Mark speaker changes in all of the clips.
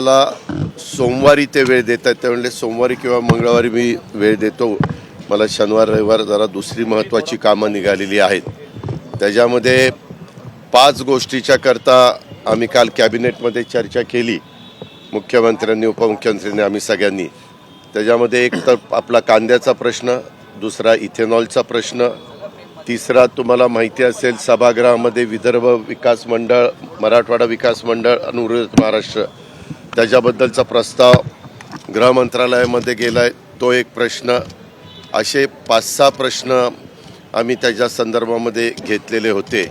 Speaker 1: मला सोमवारी ते वेळ देतात ते म्हणले सोमवारी किंवा मंगळवारी मी वेळ देतो. मला शनिवार रविवार जरा दुसरी महत्त्वाची कामं निघालेली आहेत. त्याच्यामध्ये पाच गोष्टीच्या करता आम्ही काल कॅबिनेटमध्ये चर्चा केली. मुख्यमंत्र्यांनी उपमुख्यमंत्र्यांनी आम्ही सगळ्यांनी. त्याच्यामध्ये एक तर आपला कांद्याचा प्रश्न दुसरा इथेनॉलचा प्रश्न तिसरा तुम्हाला माहिती असेल सभागृहामध्ये विदर्भ विकास मंडळ मराठवाडा विकास मंडळ आणि महाराष्ट्र. त्याच्याबद्दलचा प्रस्ताव गृहमंत्रालयामध्ये गेला आहे तो एक प्रश्न. असे पाच सहा प्रश्न आम्ही त्याच्या संदर्भामध्ये घेतलेले होते.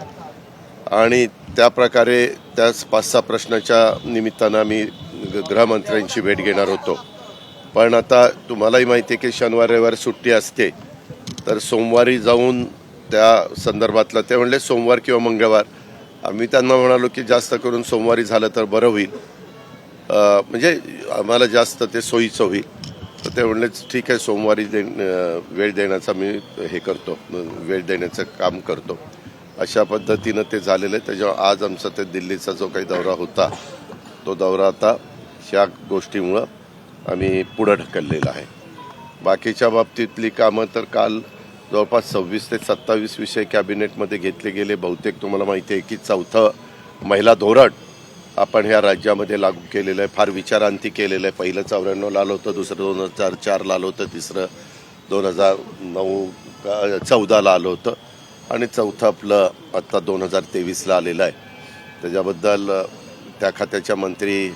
Speaker 1: आणि त्या प्रकारे त्याच पाच सहा प्रश्नाच्या निमित्तानं आम्ही गृहमंत्र्यांची भेट घेणार होतो. पण आता तुम्हालाही माहिती आहे की शनिवार रविवार सुट्टी असते. तर सोमवारी जाऊन त्या संदर्भातलं ते म्हणले सोमवार किंवा मंगळवार. आम्ही त्यांना म्हणालो की जास्त करून सोमवारी झालं तर बरं होईल. म्हणजे आम्हाला जास्त ते सोयीचं होईल. तर ते म्हणले ठीक आहे सोमवारी दे वेळ देण्याचा मी हे करतो वेळ देण्याचं काम करतो. अशा पद्धतीनं ते झालेलं आहे. त्याच्यावर आज आमचा ते दिल्लीचा जो काही दौरा होता तो दौरा आता ह्या गोष्टीमुळं आम्ही पुढं ढकललेला आहे. बाकीच्या बाबतीतली कामं तर काल जवळपास सव्वीस ते सत्तावीस विषय कॅबिनेटमध्ये घेतले गेले. बहुतेक तुम्हाला माहिती आहे की चौथं महिला धोरण आपण ह्या राज्यामध्ये लागू केलेलं आहे. फार विचारांती केलेलं आहे. पहिलं चौऱ्याण्णवला आलं होतं दुसरं दोन हजार चारला आलं होतं तिसरं दोन हजार नऊ चौदाला आलं होतं. आणि चौथं आपलं आत्ता दोन हजार तेवीसला आलेलं आहे. त्याच्याबद्दल त्या खात्याच्या मंत्री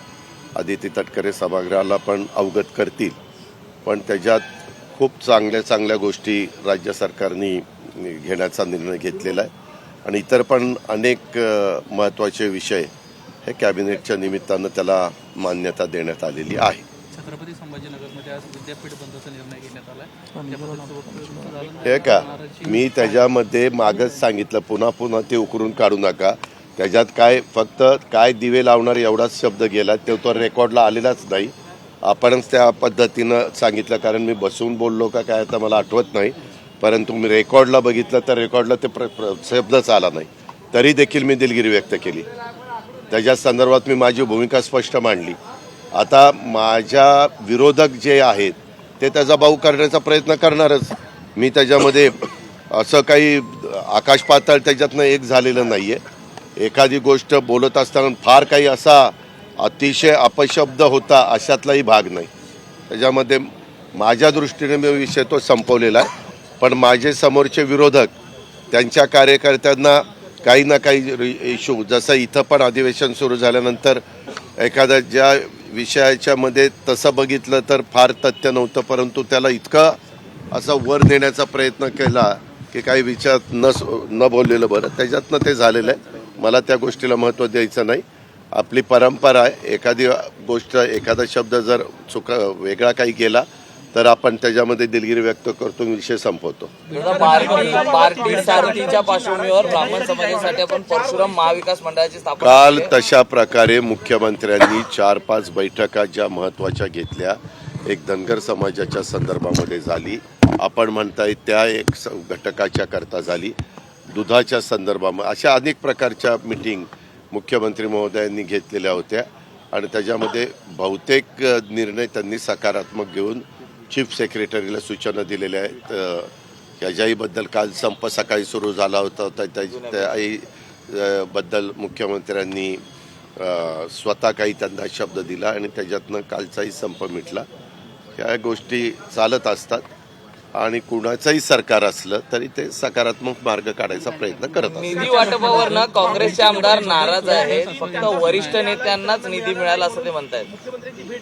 Speaker 1: आदिती तटकरे सभागृहाला पण अवगत करतील. पण त्याच्यात खूप चांगल्या चांगल्या गोष्टी राज्य सरकारने घेण्याचा निर्णय घेतलेला आहे. आणि इतर पण अनेक महत्त्वाचे विषय हे कॅबिनेटच्या निमित्तानं त्याला मान्यता देण्यात आलेली आहे.
Speaker 2: छत्रपती संभाजीनगरमध्ये आज विद्यापीठ बंदचा निर्णय घेण्यात आलाय. त्याबद्दल वक्तव्य झालं.
Speaker 1: हे का? मी त्याच्यामध्ये मागच सांगितलं पुन्हा पुन्हा ते उकरून काढू नका. त्याच्यात काय फक्त काय दिवे लावणार एवढाच शब्द गेला तो तो रेकॉर्डला आलेलाच नाही. आपणच त्या पद्धतीनं सांगितलं कारण मी बसून बोललो का काय आता मला आठवत नाही. परंतु मी रेकॉर्डला बघितलं तर रेकॉर्डला ते प्र, प्र, शब्दच आला नाही. तरी देखील मी दिलगिरी व्यक्त केली. त्याच्या संदर्भात मी माझी भूमिका स्पष्ट मांडली. आता माझ्या विरोधक जे आहेत ते त्याचा भाऊ करण्याचा प्रयत्न करणारच. मी त्याच्यामध्ये असं काही आकाश पातळ त्याच्यातनं एक झालेलं नाही आहे एखादी गोष्ट बोलत असताना फार काही असा अतिशय अपशब्द होता अशातलाही भाग नाही. त्याच्यामध्ये माझ्या दृष्टीने मी विषय तो संपवलेला आहे. पण माझे समोरचे विरोधक त्यांच्या कार्यकर्त्यांना काही ना काही इश्यू जसं इथं पण अधिवेशन सुरू झाल्यानंतर एखाद्या ज्या विषयाच्यामध्ये तसं बघितलं तर फार तथ्य नव्हतं परंतु त्याला इतकं असं वर नेण्याचा प्रयत्न केला की काही विचार न न बोललेलं बरं. त्याच्यातनं ते झालेलं आहे. मला त्या गोष्टीला महत्त्व द्यायचं नाही. आपली परंपरा आहे. एखादी गोष्ट एखादा शब्द जर चुका वेगळा काही गेला तर आपण त्याच्यामध्ये दिलगिरी व्यक्त करतो विषय संपवतो. काल. तशा प्रकारे मुख्यमंत्र्यांनी चार पाच बैठका ज्या महत्त्वाच्या घेतल्या एक धनगर समाजाच्या संदर्भामध्ये झाली. आपण म्हणताय त्या एक घटकाच्या करता झाली. दुधाच्या संदर्भामध्ये अशा अनेक प्रकारच्या मिटिंग मुख्यमंत्री महोदयांनी घेतलेल्या होत्या. आणि त्याच्यामध्ये बहुतेक निर्णय त्यांनी सकारात्मक घेऊन चीफ सेक्रेटरीला सूचना दिलेल्या आहेत. याच्याहीबद्दल काल संप सकाळी सुरू झाला होता. त्या- त्या- मुख्यमंत्र्यांनी स्वतः काही त्यांना शब्द दिला आणि त्याच्यातनं कालचाही संप मिटला. ह्या गोष्टी चालत असतात. आणि कुणाचंही सरकार असलं तरी ते सकारात्मक मार्ग काढायचा प्रयत्न करत
Speaker 3: निधी वाटपावरनं काँग्रेसचे आमदार नाराज आहेत फक्त वरिष्ठ नेत्यांनाच निधी मिळाला असं ते म्हणतायत.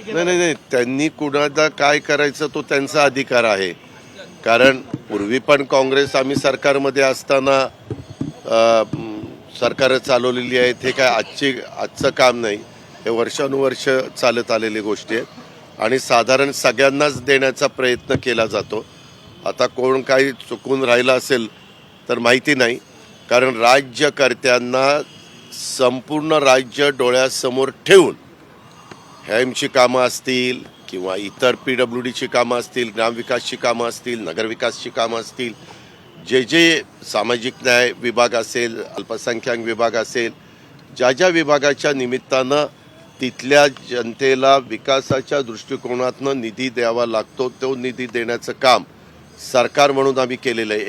Speaker 1: नाही नाही नाही. त्यांनी कुणाला काय करायचं तो त्यांचा अधिकार आहे. कारण पूर्वी पण काँग्रेस आम्ही सरकारमध्ये असताना सरकारं चालवलेली आहेत. हे काय आजची आजचं काम नाही. हे वर्षानुवर्ष चालत आलेली गोष्टी आहेत. आणि साधारण सगळ्यांनाच देण्याचा प्रयत्न केला जातो. आता कोण काही चुकून राहिलं असेल तर माहिती नाही. कारण राज्यकर्त्यांना संपूर्ण राज्य डोळ्यासमोर ठेवून हॅमची कामं असतील किंवा इतर पी डब्ल्यू डीची कामं असतील ग्रामविकासची कामं असतील नगरविकासची कामं असतील जे जे सामाजिक न्याय विभाग असेल अल्पसंख्याक विभाग असेल ज्या ज्या विभागाच्या निमित्तानं तिथल्या जनतेला विकासाच्या दृष्टिकोनातनं निधी द्यावा लागतो तो निधी देण्याचं काम सरकार म्हणून आम्ही केलेलं आहे.